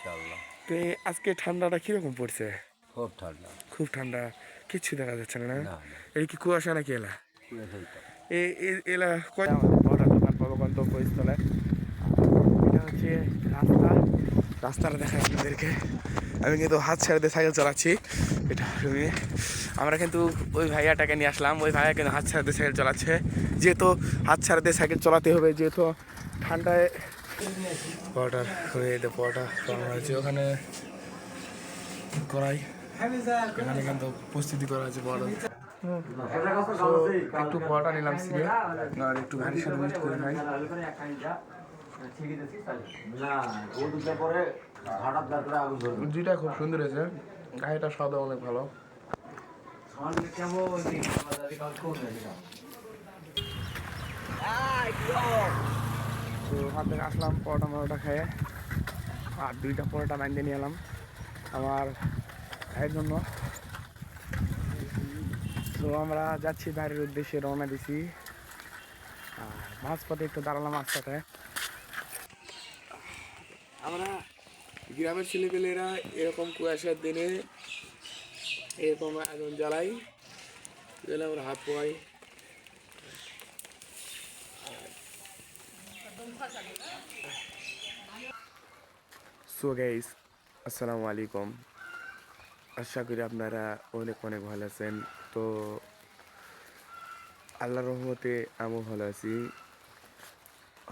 ইনশাল্লাহ তো এই আজকে ঠান্ডাটা কীরকম পড়ছে? খুব ঠান্ডা। খুব ঠান্ডা কিচ্ছু দেখা যাচ্ছে না না? এই কি কুয়াশা নাকি এলা? কুয়াশাই তো। এই এই- এলা কয় বড় দোকান পাবো এটা হচ্ছে রাস্তা। রাস্তাটা দেখায় আপনাদেরকে। আমি কিন্তু হাত ছেড়ে দিয়ে সাইকেল চালাচ্ছি এটা তুমি আমরা কিন্তু ওই ভাইয়াটাকে নিয়ে আসলাম। ওই ভাইয়া কিন্তু হাত ছেড়ে দিয়ে সাইকেল চালাচ্ছে। যেহেতু হাত ছেড়ে দিয়ে সাইকেল চালাতে হবে যেহেতু ঠান্ডায় পরোটা হয়ে দে পরোটা করা হয়েছে। ওখানে করাই এখানে কিন্তু প্রস্তুতি করা হয়েছে বড় একটু পরোটা নিলাম সিগে আর একটু ভারী সাথে করে খাই না ও দুটো পরে হঠাৎ তারপরে আগুন ধরবে দুইটা খুব সুন্দর হয়েছে গাড়িটা স্বাদ অনেক ভালো। তো ওখান থেকে আসলাম, পরোটা মরোটা খেয়ে। আর দুইটা পরোটা বাইন্দে নিয়ে এলাম আমার ভাইয়ের জন্য। তো আমরা যাচ্ছি বাইরের উদ্দেশ্যে রওনা দিছি। আর মাঝপথে একটু দাঁড়ালাম রাস্তাতে। আমরা গ্রামের ছেলেপেলেরা এরকম কুয়াশার দিনে এরকম আগুন জ্বালাই, জ্বালে আমরা হাত পোয়াই সো গাইস আসসালামু আলাইকুম। আশা করি আপনারা অনেক অনেক ভালো আছেন। তো, আল্লাহর রহমতে আমিও ভালো আছি।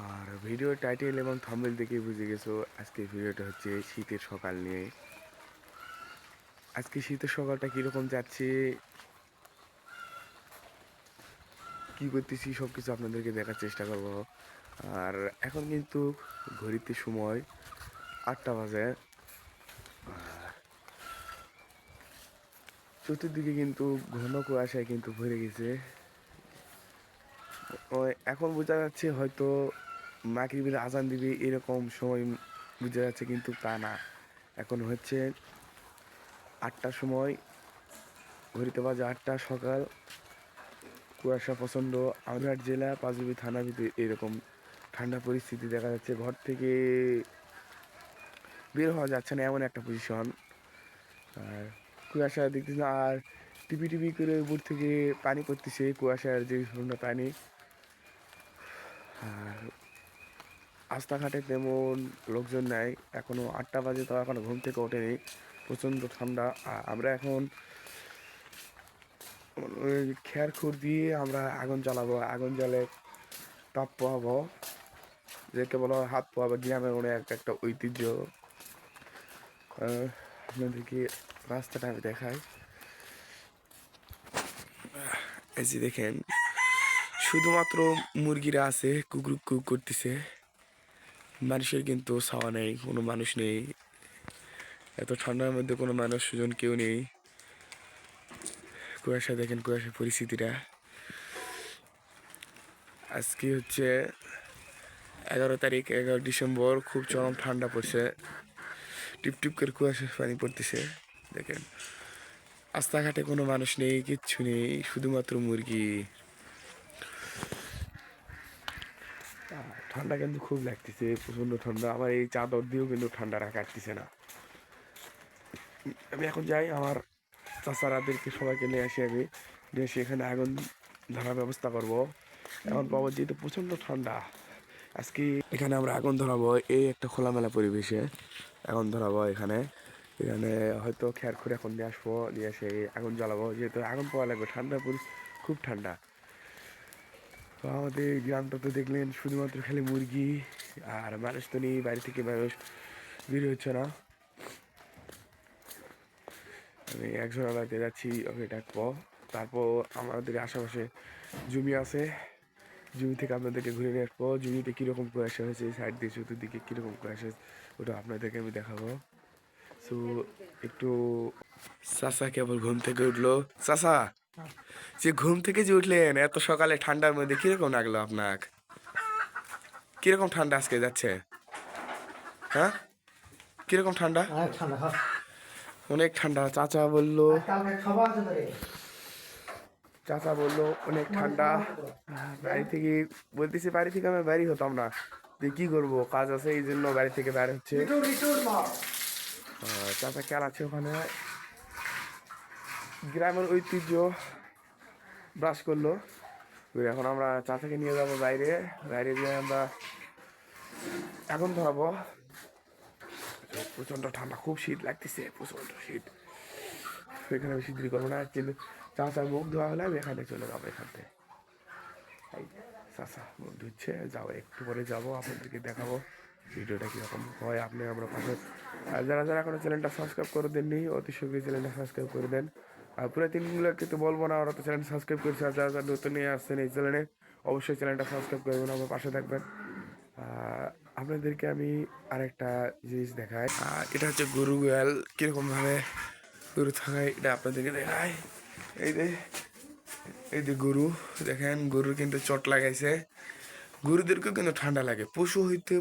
আর ভিডিও টাইটেল এবং থাম্বনেল দেখে বুঝে গেছো, আজকে ভিডিওটা হচ্ছে শীতের সকাল নিয়ে। আজকে শীতের সকালটা কীরকম যাচ্ছে? কি করতেছি? সব কিছু আপনাদেরকে দেখার চেষ্টা করব। আর এখন কিন্তু ঘড়িতে সময় আটটা বাজে। চতুর্দিকে কিন্তু ঘন কুয়াশায় কিন্তু ভরে গেছে। এখন বোঝা যাচ্ছে হয়তো মাগরিবের আজান দিবে এরকম সময় বোঝা যাচ্ছে কিন্তু তা না। এখন হচ্ছে আটটার সময়, ঘড়িতে বাজে আটটা সকাল। কুয়াশা প্রচণ্ড আমরাট জেলা পাঁচবি থানা ভিতরে এরকম ঠান্ডা পরিস্থিতি দেখা যাচ্ছে, ঘর থেকে বের হওয়া যাচ্ছে না এমন একটা পজিশন আর কুয়াশা দেখতেছি আর টিপি টিপি করে উপর থেকে পানি পড়তেছে, কুয়াশার যে ধরনের পানি। আর রাস্তাঘাটে তেমন লোকজন নাই, এখনও আটটা বাজে তো এখনও ঘুম থেকে ওঠেনি, প্রচণ্ড ঠান্ডা। আর আমরা এখন খেয়ার খুর দিয়ে আমরা আগুন জ্বালাবো, আগুন জ্বালে তাপ পোহাবো। যেকে বলা হয় হাত পোহাবো গ্রামের মনে একটা ঐতিহ্য। আপনাদেরকে রাস্তাটা আমি দেখাই। এই যে দেখেন, শুধুমাত্র মুরগিরা আছে, কুকুর কুক করতেছে। মানুষের কিন্তু ছাওয়া নেই, কোনো মানুষ নেই। এত ঠান্ডার মধ্যে কোনো মানুষ সুজন কেউ নেই। কুয়াশা দেখেন কুয়াশার পরিস্থিতিটা। আজকে হচ্ছে এগারো তারিখ, এগারো ডিসেম্বর, খুব চরম ঠান্ডা পড়ছে। টিপ টিপ করে কুয়াশা পানি পড়তেছে, দেখেন। রাস্তাঘাটে কোনো মানুষ নেই, কিচ্ছু নেই, শুধুমাত্র মুরগি। ঠান্ডা কিন্তু খুব লাগতেছে, প্রচণ্ড ঠান্ডা। আমার এই চাদর দিয়েও কিন্তু ঠান্ডাটা কাটতেছে না। আমি এখন যাই, আমার চাচারাদেরকে সবাইকে নিয়ে আসি আমি। নিয়ে এসে এখানে আগুন ধরার ব্যবস্থা করব। এখন বাবা যেহেতু প্রচণ্ড ঠান্ডা। আজকে এখানে আমরা আগুন ধরাবো, এই একটা খোলামেলা পরিবেশে আগুন ধরাবো এখানে। এখানে হয়তো খেয়ার খুঁড়ে এখন নিয়ে আসব, নিয়ে এসে আগুন জ্বালাবো, যেহেতু আগুন পাওয়া লাগবে। ঠান্ডা পরি খুব ঠান্ডা। তো আমাদের গ্রামটা তো দেখলেন, শুধুমাত্র খালি মুরগি আর মানুষ তো নেই, বাড়ি থেকে মানুষ বের হচ্ছে না। আমি একজন আলাদা যাচ্ছি, ওকে ডাকবো। তারপর আমাদের আশেপাশে জমি আছে জমি থেকে আপনাদেরকে ঘুরে নিয়ে আসব। জমিতে কীরকম কুয়াশা হয়েছে সাইড দিয়ে চতুর্দিকে কীরকম কুয়াশা হয়েছে ওটা আপনাদেরকে আমি দেখাবো। সো একটু চাষা কেবল ঘুম থেকে উঠল। চাষা যে ঘুম থেকে যে উঠলেন এত সকালে ঠান্ডার মধ্যে কীরকম লাগল আপনার কীরকম ঠান্ডা আজকে যাচ্ছে? হ্যাঁ? কীরকম ঠান্ডা? ঠান্ডা অনেক ঠান্ডা চাচা বলল কালকে খাবার আছে তো রে চাচা বলল অনেক ঠান্ডা। বাড়ি থেকে বলতেছি বাড়ি থেকে আমি বাড়ি হতাম না। যে কি করব? কাজ আছে এই জন্য বাড়ি থেকে বাইরে হচ্ছে। চাচা চাচা খেলাচ্ছে ওখানে। গ্রামের ঐতিহ্য ব্রাশ করল। এখন আমরা চাচাকে নিয়ে যাব বাইরে। বাইরে গিয়ে আমরা এখন ধরাবো। প্রচণ্ড ঠান্ডা খুব শীত লাগতেছে প্রচণ্ড শীত। এখানে বেশি দেরি করব না চাচার মুখ ধোয়া হলে আমি এখানে চলে যাব এখান থেকে। এই চাচা মুখ ধুচ্ছে যাব একটু পরে যাব, আপনাদেরকে দেখাবো ভিডিওটা কীরকম হয়। আপনি আমরা পাশে আর যারা যারা এখনও চ্যানেলটা সাবস্ক্রাইব করে দেননি, অতি শীঘ্রই চ্যানেলটা সাবস্ক্রাইব করে দেন। আর পুরো তিনগুলো কিন্তু বলব না, ওরা তো চ্যানেল সাবস্ক্রাইব করেছে, আর যারা যারা নতুন নিয়ে আসছেন এই চ্যানেলে, অবশ্যই চ্যানেলটা সাবস্ক্রাইব করবেন আমার পাশে থাকবেন। আপনাদেরকে আমি আরেকটা জিনিস দেখাই। এটা হচ্ছে গরু গোয়াল, কীরকমভাবে গরু থাকায় এটা আপনাদেরকে দেখাই। এই যে এই যে গরু, দেখেন, গরুর কিন্তু চট লাগাইছে। গরুদেরকেও কিন্তু ঠান্ডা লাগে। পশু হইতে,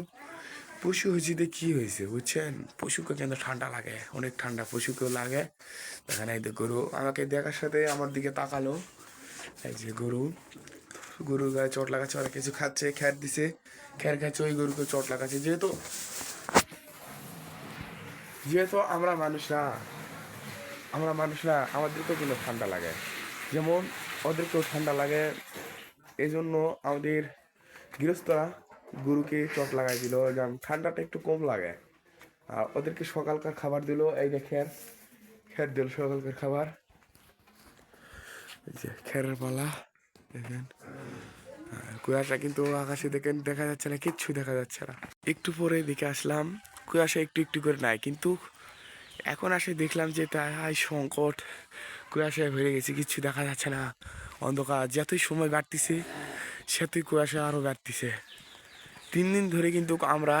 পশু যে কি হয়েছে বুঝছেন? পশুকে কিন্তু ঠান্ডা লাগে, অনেক ঠান্ডা পশুকেও লাগে। দেখেন এই যে গরু, আমাকে দেখার সাথে আমার দিকে তাকালো। এই যে গরু, গরুর গায়ে চট লাগাচ্ছে, অনেক কিছু খাচ্ছে, খ্যার দিছে, খ্যার খাচ্ছে, ওই গরুকে চট লাগাচ্ছে। যেহেতু যেহেতু আমরা মানুষরা আমরা মানুষরা আমাদেরকেও কিন্তু ঠান্ডা লাগে। যেমন, ওদেরকেও ঠান্ডা লাগে। এই জন্য আমাদের গৃহস্থরা গরুকে চট লাগাই দিল যেমন ঠান্ডাটা একটু কম লাগে। আর ওদেরকে সকালকার খাবার দিল, এই যে খ্যার খ্যার দিল সকালকার খাবার। যে খ্যারের পালা, দেখেন। কুয়াশা কিন্তু আকাশে দেখেন, দেখা যাচ্ছে না কিচ্ছু দেখা যাচ্ছে না। একটু পরে দিকে আসলাম। কুয়াশা একটু একটু করে নাই, কিন্তু এখন আসে দেখলাম যে তাই সংকট। কুয়াশায় ভরে গেছে কিচ্ছু দেখা যাচ্ছে না। অন্ধকার, যতই সময় বাড়তিছে, সেতই কুয়াশা আরও বাড়তিছে। তিন দিন ধরে কিন্তু আমরা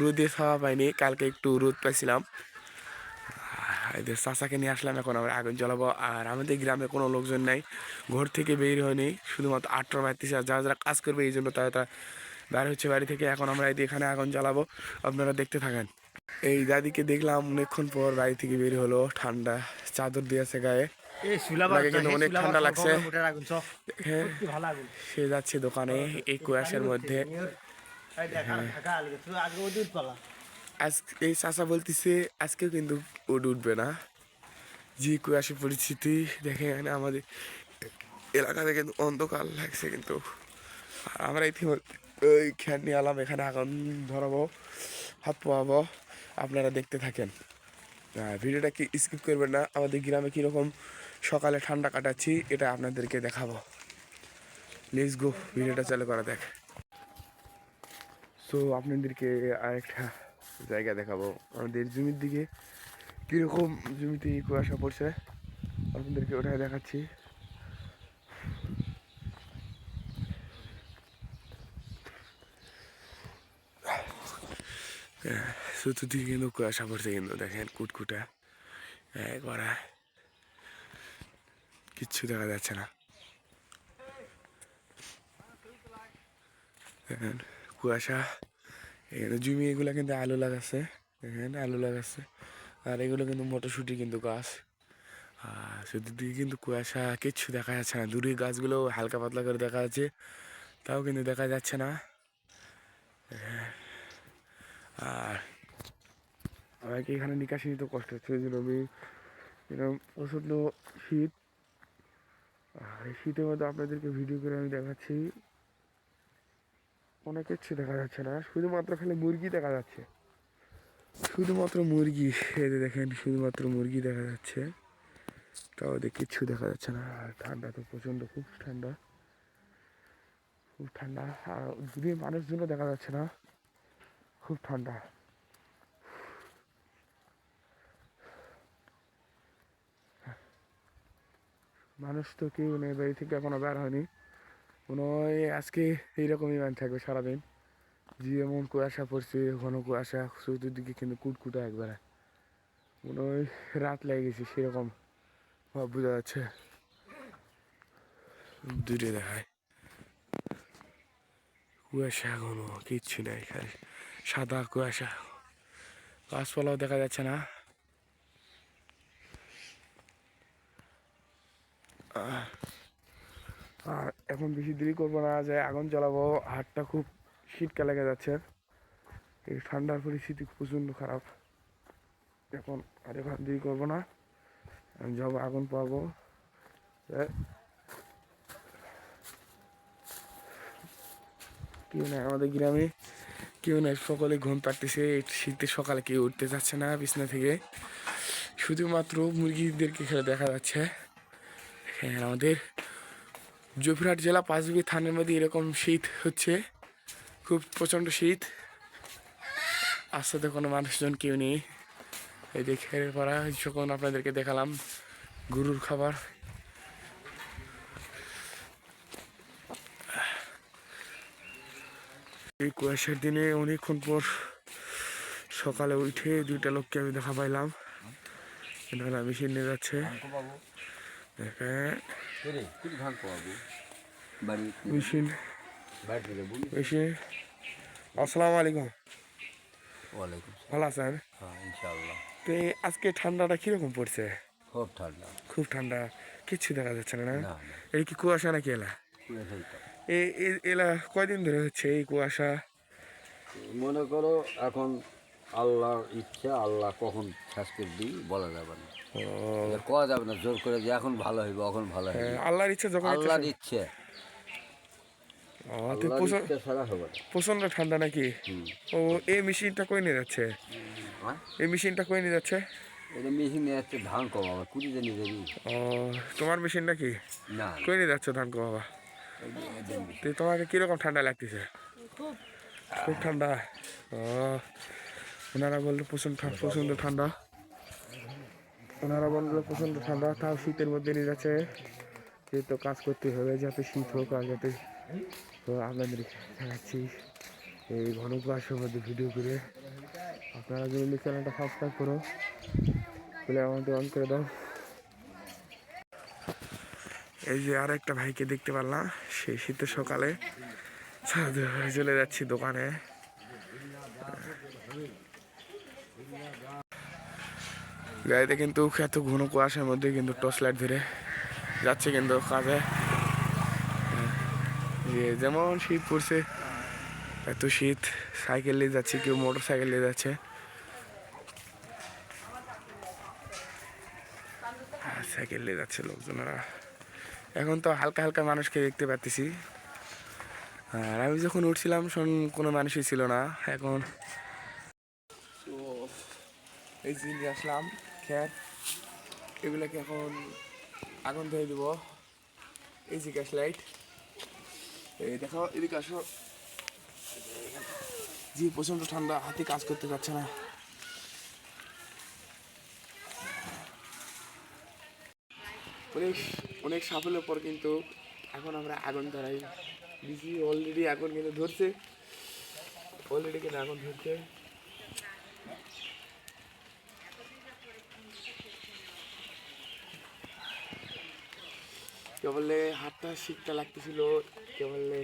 রোদে ছাওয়া পাইনি, কালকে একটু রোদ পাইছিলাম। এদের চাচাকে নিয়ে আসলাম, এখন আমরা আগুন জ্বালাবো। আর আমাদের গ্রামে কোনো লোকজন নাই, ঘর থেকে বের হয়নি, শুধুমাত্র আটটা বাড়তিছে আর যারা যারা কাজ করবে, এই জন্য তারা তারা বের হচ্ছে বাড়ি থেকে। এখন আমরা এখানে আগুন জ্বালাবো। আপনারা দেখতে থাকেন। এই দাদিকে দেখলাম অনেকক্ষণ পর বাড়ি থেকে বের হলো ঠান্ডা চাদর দিয়েছে গায়ে। অনেক ঠান্ডা লাগছে। হ্যাঁ সে যাচ্ছে দোকানে এই কুয়াশার মধ্যে। এই দেখ আজ চাচা বলতেছে আজকেও কিন্তু উড উঠবে না যে কুয়াশা পরিস্থিতি দেখেন আমাদের এলাকাতে কিন্তু অন্ধকার লাগছে কিন্তু। আমরা ইতিমধ্যে ওই খ্যান নিয়ে আলাম এখানে আগুন ধরাবো হাত পোয়াবো। আপনারা দেখতে থাকেন। ভিডিওটা কি স্কিপ করবেন না? আমাদের গ্রামে কীরকম সকালে ঠান্ডা কাটাচ্ছি, এটা আপনাদেরকে দেখাবো। লেটস গো ভিডিওটা চালু করা দেখ সো আপনাদেরকে আরেকটা জায়গা দেখাবো। আমাদের জমির দিকে কীরকম জমিতে কুয়াশা পড়ছে, আপনাদেরকে ওটাই দেখাচ্ছি। চতুর্দিকে কিন্তু কুয়াশা পড়ছে কিন্তু দেখেন কুটকুটা। একবারে কিচ্ছু দেখা যাচ্ছে না। দেখেন কুয়াশা। এখানে জমি এগুলো কিন্তু আলু লাগাচ্ছে। দেখেন আলু লাগাচ্ছে। আর এগুলো কিন্তু মটরশুঁটি কিন্তু গাছ। আর চতুর্দিকে কিন্তু কুয়াশা, কিচ্ছু দেখা যাচ্ছে না। দূরে গাছগুলো হালকা পাতলা করে দেখা যাচ্ছে। তাও কিন্তু দেখা যাচ্ছে না। আর আমাকে এখানে নিকাশি নিতে কষ্ট হচ্ছে ওই জন্য আমি এরকম প্রচণ্ড শীত। আর এই শীতের মধ্যে আপনাদেরকে ভিডিও করে আমি দেখাচ্ছি। অনেক কিছু দেখা যাচ্ছে না, শুধুমাত্র খালি মুরগি দেখা যাচ্ছে। শুধুমাত্র মুরগি যে দেখেন, শুধুমাত্র মুরগি দেখা যাচ্ছে। তাও ওদের কিচ্ছু দেখা যাচ্ছে না। আর ঠান্ডা তো প্রচণ্ড, খুব ঠান্ডা। খুব ঠান্ডা। আর দূরে মানুষজনও দেখা যাচ্ছে না। খুব ঠান্ডা। মানুষ তো কেউ নেই বাড়ি থেকে এখনও বের হয়নি। কোনো আজকে এইরকমই মান থাকবে সারাদিন। যে যেমন কুয়াশা পড়ছে, ঘন কুয়াশা চতুর্দিকে কিন্তু কুটকুটা একবারে। মনে হয় রাত লেগে গেছে, সেরকম ভাব বোঝা যাচ্ছে। দূরে দেখায়। কুয়াশা ঘন কিচ্ছু নাই খালি, সাদা কুয়াশা। গাছপালাও দেখা যাচ্ছে না। আর এখন বেশি দেরি করব না, যে আগুন জ্বালাবো, হাতটা খুব শীতকাল লেগে যাচ্ছে। এই ঠান্ডার পরিস্থিতি প্রচণ্ড খারাপ। এখন আর এখন দেরি করব না যাব আগুন পাবো কেউ নাই আমাদের গ্রামে, কেউ নাই, সকলে ঘুম পাড়তেছে শীতের সকালে কেউ উঠতে যাচ্ছে না, বিছনা থেকে। শুধুমাত্র মুরগিদেরকে খেলে দেখা যাচ্ছে। হ্যাঁ আমাদের জয়পুরহাট জেলা পাঁচবি থানের মধ্যে এরকম শীত হচ্ছে। খুব প্রচণ্ড শীত। আস্তে কোনো মানুষজন কেউ নেই। এই খেয়ে পড়া যখন আপনাদেরকে দেখালাম গরুর খাবার। এই কুয়াশার দিনে অনেকক্ষণ পর সকালে উঠে দুইটা লোককে আমি দেখা পাইলাম। এনারা মেশিন নিয়ে যাচ্ছে। আসসালামু আলাইকুম। ওয়ালাইকুম ভালো আছেন? হ্যাঁ ইনশাআল্লাহ। তো আজকে ঠান্ডাটা কীরকম পড়ছে? খুব ঠান্ডা। খুব ঠান্ডা। কিচ্ছু দেখা যাচ্ছে না এই কি কুয়াশা নাকি এলা? এলা কয়দিন ধরে হচ্ছে এই কুয়াশা? মনে করো এখন আল্লাহর ইচ্ছা আল্লাহ কখন শেষ দিই বলা যাবে না। ও, এটা যাবে না জোর করে যে এখন ভালো হইবে এখন ভালো হইবে। হ্যাঁ, আল্লাহর ইচ্ছা যখন আল্লাহর ইচ্ছে। প্রচণ্ড ঠান্ডা নাকি? ও এই মেশিনটা কই নিয়ে যাচ্ছে? এই মেশিনটা কই নিয়ে যাচ্ছে? এটা মেশিনে যাচ্ছে ধান কুড়ি দেবি। ও তোমার মেশিনটা কি না কই নিয়ে যাচ্ছে ধান কো বাবা? তো তোমাকে কীরকম ঠান্ডা লাগতেছে? খুব। ঠান্ডা। ও ওনারা বলল প্রচণ্ড প্রচণ্ড ঠান্ডা। ওনারা বলল প্রচণ্ড ঠান্ডা, তাও শীতের মধ্যে নিয়ে যাচ্ছে। যেহেতু কাজ করতে হবে, যাতে শীত হোক আর যাতে তো আপনাদের দেখাচ্ছি এই ঘন কুয়াশার মধ্যে ভিডিও করে। আপনারা যদি চ্যানেলটা সাবস্ক্রাইব করো বলে আমাদের অন করে দাও। এই যে আর একটা ভাইকে দেখতে পারলাম সেই শীতের সকালে চলে যাচ্ছি দোকানে। গাড়িতে কিন্তু এত ঘন কুয়াশার মধ্যে কিন্তু টর্চ লাইট ধরে যাচ্ছে কিন্তু কাজে। যে যেমন শীত পড়ছে, এত শীত, সাইকেল নিয়ে যাচ্ছে, কেউ মোটর সাইকেল নিয়ে যাচ্ছে। সাইকেল নিয়ে যাচ্ছে লোকজনেরা। এখন তো হালকা হালকা মানুষকে দেখতে পাচ্ছি আর আমি যখন উঠছিলাম, শোন, কোনো মানুষই ছিল না। এখন এই নিয়ে আসলাম। খ্যার। এগুলোকে এখন আগুন ধরে দিব। এই যে গ্যাস লাইট। এই দেখো, এদিকে আসো। জি, প্রচণ্ড ঠান্ডা, হাতে কাজ করতে পারছে না। অনেক অনেক সাফল্যের পর কিন্তু এখন আমরা আগুন ধরাই। দিছি অলরেডি আগুন কিন্তু ধরছে। অলরেডি কিন্তু আগুন ধরছে। কে বললে হাতটা শীতটা লাগতেছিল কে বললে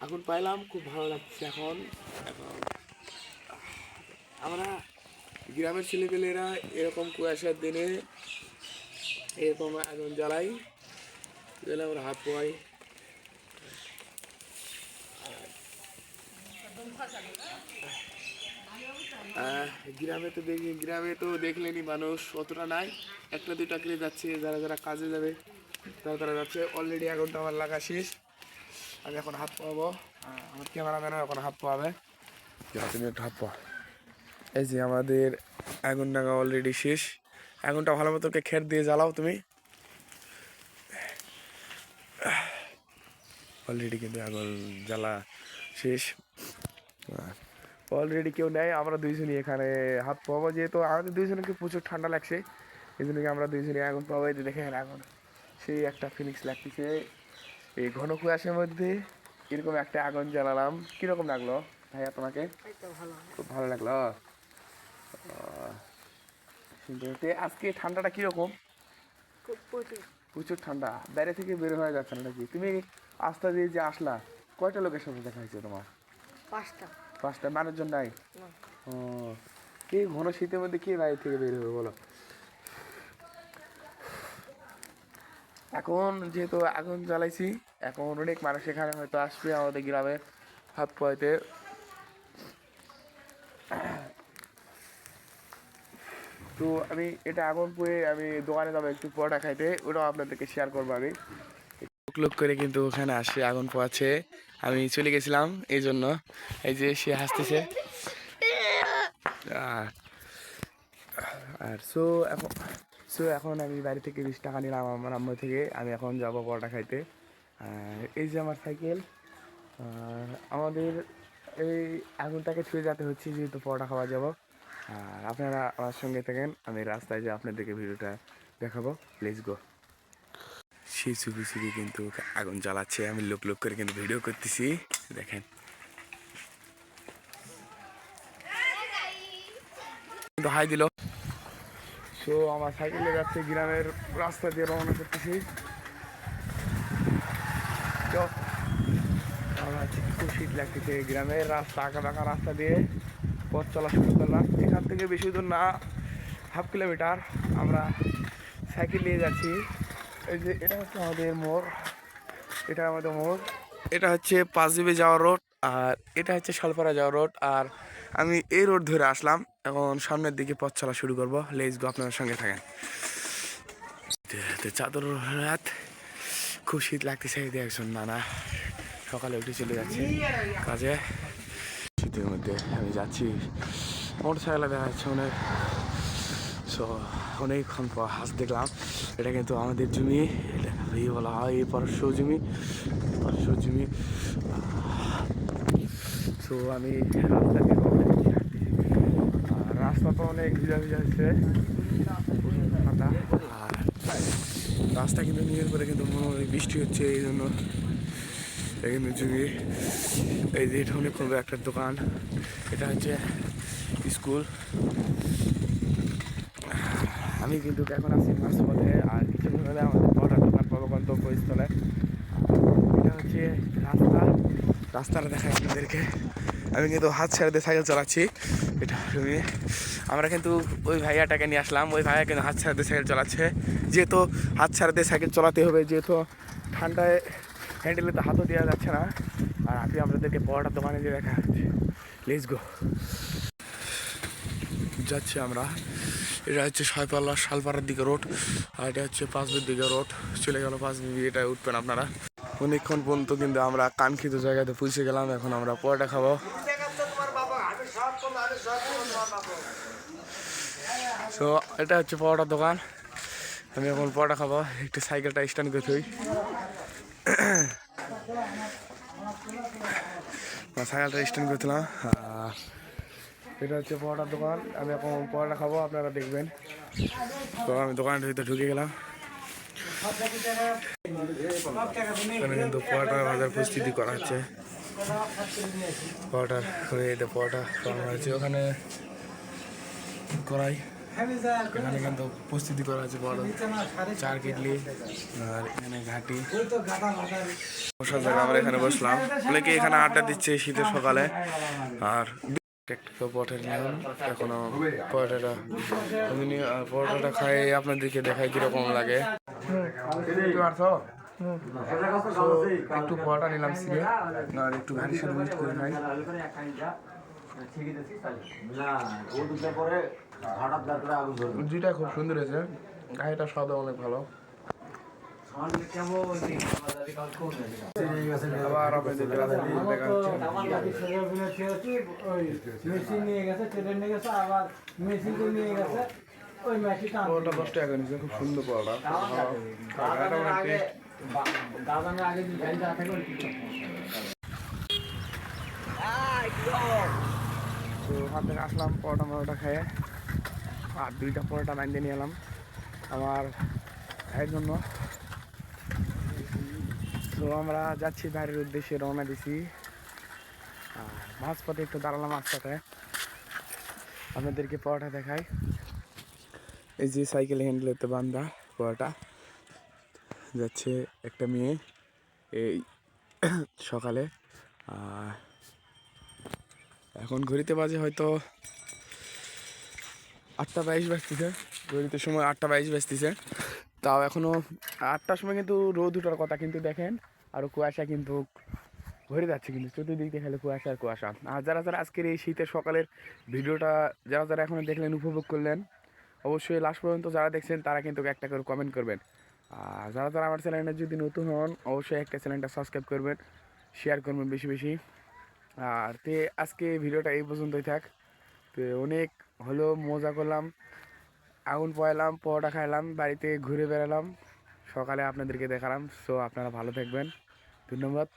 আগুন পাইলাম খুব ভালো লাগছে এখন। এখন আমরা গ্রামের ছেলেপেলেরা এরকম কুয়াশার দিনে এরকম আগুন জ্বালাই জ্বালে আমরা হাত আহ, গ্রামে তো দেখি গ্রামে তো দেখলেনি মানুষ অতটা নাই। একটা দুটা করে যাচ্ছে যারা যারা কাজে যাবে। তারা তারা যাচ্ছে অলরেডি আগুনটা আমার লাগা শেষ। আমি এখন হাত আহ, আমার ক্যামেরাম্যানও এখন হাত যাও, তুমি একটু হাত পোয়া এই যে আমাদের আগুন ডাঙা অলরেডি শেষ। আগুনটা ভালো মতো খের দিয়ে জ্বালাও তুমি। অলরেডি কিন্তু আগুন জ্বালা শেষ। অলরেডি কেউ নেই আমরা দুইজনই এখানে হাত পাবো যেহেতু আমাদের দুইজনকে প্রচুর ঠান্ডা লাগছে এই জন্য আমরা দুইজনই আগুন পাবো এই দেখে আগুন। সেই একটা ফিলিংস লাগতেছে এই ঘন কুয়াশার মধ্যে এরকম একটা আগুন জ্বালালাম। কীরকম লাগল ভাইয়া তোমাকে? খুব ভালো লাগল। আজকে ঠান্ডাটা কীরকম প্রচুর। ঠান্ডা। বাইরে থেকে বের হয়ে যাচ্ছে না নাকি? তুমি আস্তা দিয়ে যে আসলা কয়টা লোকের সাথে দেখা হয়েছে তোমার? পাঁচটা। পাঁচটা? মানুষজন নাই। ও এই ঘন শীতের মধ্যে কে বাইরে থেকে বের হবে বলো? এখন যেহেতু আগুন জ্বালাইছি, এখন অনেক মানুষ এখানে হয়তো আসবে আমাদের গ্রামে, হাত পোয়াইতে। তো আমি এটা আগুন পুয়ে আমি দোকানে যাব একটু পরোটা খাইতে, ওটাও আপনাদেরকে শেয়ার করব আমি। লোক করে কিন্তু ওখানে আসে, আগুন পোয়াচ্ছে। আমি চলে গেছিলাম এই জন্য এই যে সে হাসতেছে। আর সো এখন সো এখন আমি বাড়ি থেকে বিশ টাকা নিলাম আমার আম্মা থেকে। আমি এখন যাব পরোটা খাইতে। এই যে আমার সাইকেল আমাদের এই আগুনটাকে ছুঁয়ে যেতে হচ্ছে, যেহেতু পরোটা খাওয়া যাব। আর আপনারা আমার সঙ্গে থাকেন, আমি রাস্তায় যে আপনাদেরকে ভিডিওটা দেখাবো। প্লিজ গো সেই চুপি চুপি কিন্তু আগুন জ্বালাচ্ছে, আমি লোক লোক করে কিন্তু ভিডিও করতেছি। দেখেন। কিন্তু হাই দিল। সো আমার সাইকেলে যাচ্ছে গ্রামের রাস্তা দিয়ে রওনা করতেছি। আমার খুব শীত লাগতেছে গ্রামের রাস্তা আঁকা বাঁকা রাস্তা দিয়ে পথ চলা শুরু করলাম। এখান থেকে বেশি দূর না, হাফ কিলোমিটার আমরা সাইকেল নিয়ে যাচ্ছি। এই যে এটা হচ্ছে আমাদের মোড়, এটা আমাদের মোড়। এটা হচ্ছে পাঁচজিবি যাওয়ার রোড আর এটা হচ্ছে শালপাড়া যাওয়ার রোড আর আমি এই রোড ধরে আসলাম, এখন সামনের দিকে পথ চলা শুরু করব। লেজ গো আপনাদের সঙ্গে থাকেন। চাদর রাত। খুব শীত লাগতেছে যে একজন নানা। সকালে উঠে চলে যাচ্ছে কাজে। শীতের মধ্যে আমি যাচ্ছি। মোটর সাইকেলে দেখা যাচ্ছে অনেক। সো অনেকক্ষণ পর হাঁস দেখলাম। এটা কিন্তু আমাদের জমি। এটা এই বলা হয়, এই পারস্য জমি। পারস্য জমি। সো আমি রাস্তা দিয়ে রওনা দিচ্ছি হাঁটতে। আর রাস্তা অনেক ভিজা ভিজা হচ্ছে ফাটা। আর রাস্তা কিন্তু নিজের পরে কিন্তু বৃষ্টি হচ্ছে, এই জন্য কিন্তু জমি এই যে এটা অনেক অনেকক্ষণ একটা দোকান। এটা হচ্ছে স্কুল। আমি কিন্তু এখন আছি মাছ পথে আর কিছুক্ষণ হলে আমাদের বড় দোকান পাবো গন্তব্যস্থলে এটা হচ্ছে রাস্তা। রাস্তাটা দেখায় আপনাদেরকে। আমি কিন্তু হাত ছেড়ে দিয়ে সাইকেল চালাচ্ছি। এটা তুমি আমরা কিন্তু ওই ভাইয়াটাকে নিয়ে আসলাম। ওই ভাইয়া কিন্তু হাত ছেড়ে দিয়ে সাইকেল চালাচ্ছে। যেহেতু হাত ছাড়াতে সাইকেল চালাতে হবে, যেহেতু ঠান্ডায় হ্যান্ডেলে তো হাতও দেওয়া যাচ্ছে না। আর আপনি আপনাদেরকে বড়টার দোকানে দিয়ে দেখা হচ্ছে। লেটস গো যাচ্ছি আমরা। এটা হচ্ছে ছয়পাল্লা শালপাড়ার দিকে রোড, আর এটা হচ্ছে পাঁচবির দিকে রোড। চলে গেল পাঁচবি এটা উঠবেন আপনারা। অনেকক্ষণ পর্যন্ত কিন্তু আমরা কাঙ্ক্ষিত জায়গাতে পৌঁছে গেলাম। এখন আমরা পরোটা খাব। তো এটা হচ্ছে পরোটার দোকান। আমি এখন পরোটা খাব। একটু সাইকেলটা স্ট্যান্ড করে থই। সাইকেলটা স্ট্যান্ড করছিলাম এটা হচ্ছে পরোটার দোকান। আমি এখন পরোটা খাব, আপনারা দেখবেন। তো আমি দোকানের ভিতরে ঢুকে গেলাম। এখানে কিন্তু পরোটা ভাজার প্রস্তুতি করা হচ্ছে। পরোটার পরোটা বানানো হয়েছে। ওখানে কড়াই। এখানে কিন্তু প্রস্তুতি করা আছে বড়। চার কেটলি আর এখানে ঘাটি। বসার জায়গা আমরা এখানে বসলাম। অনেকে এখানে আড্ডা দিচ্ছে শীতের সকালে। আর একটা পটের নিলাম এখনও পরোটাটা আর পরোটাটা খাই আপনাদেরকে দেখাই কীরকম লাগে। একটু পরোটা নিলাম সিরে আর একটু সাথে মিক্স করে খাই। দুইটা খুব সুন্দর হয়েছে। ঘাড়িটা স্বাদও অনেক ভালো। আবার আপনাদেরকে রাস্তা দিয়ে দেখা হচ্ছে। মেশিন নিয়ে গেছে ট্রেন নিয়ে গেছে আবার মেশিন নিয়ে গেছে পরোটা দশ টাকা নিয়েছে খুব সুন্দর পরোটা। তো আসলাম পরোটা মরোটা খেয়ে। আর দুইটা পরোটা বাইন্দে নিয়ে এলাম আমার ভাইয়ের জন্য। তো আমরা যাচ্ছি বাইরের উদ্দেশ্যে রওনা দিছি। আর মাঝপথে একটু দাঁড়ালাম রাস্তাতে। আপনাদেরকে পরোটা দেখাই। এই যে সাইকেল হ্যান্ডেলেতে বান্ধা পরোটা। যাচ্ছে একটা মেয়ে এই সকালে। আর এখন ঘুরিতে বাজে হয়তো আটটা বাইশ বাজতেছে। ঘড়িতে সময় আটটা বাইশ বাজতেছে। তাও এখনও আটটার সময় কিন্তু রোদ উঠার কথা কিন্তু দেখেন আরও কুয়াশা কিন্তু ঘুরে যাচ্ছে কিন্তু। চতুর্দিক দেখালে কুয়াশা আর কুয়াশা। আর যারা যারা আজকের এই শীতের সকালের ভিডিওটা যারা যারা এখনও দেখলেন, উপভোগ করলেন, অবশ্যই লাস্ট পর্যন্ত যারা দেখছেন, তারা কিন্তু একটা করে কমেন্ট করবেন। আর যারা যারা আমার চ্যানেলটা যদি নতুন হন, অবশ্যই একটা চ্যানেলটা সাবস্ক্রাইব করবেন শেয়ার করবেন বেশি বেশি। আর তে আজকে ভিডিওটা এই পর্যন্তই থাক। তো অনেক হলো মজা করলাম, আগুন পয়লাম পরোটা খাইলাম, বাড়িতে ঘুরে বেড়ালাম। সকালে আপনাদেরকে দেখালাম। সো আপনারা ভালো থাকবেন। ধন্যবাদ।